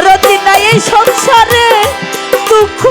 দরদি নাই এই সংসারে দুঃখ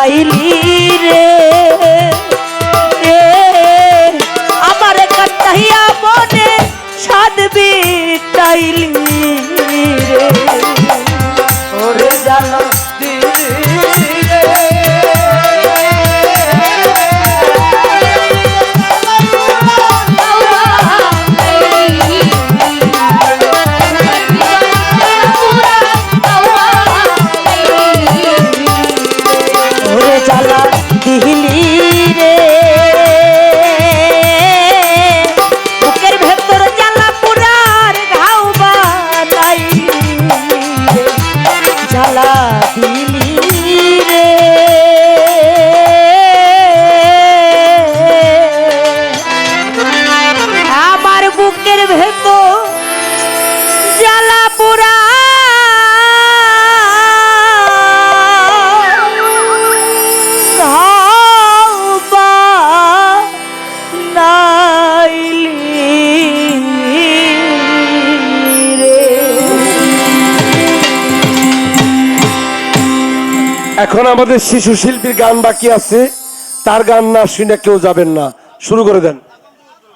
চাইলি রে? এখন আমাদের শিশু শিল্পীর গান বাকি আছে। তার গান না শুনে কেউ যাবেন না। শুরু করে দেন।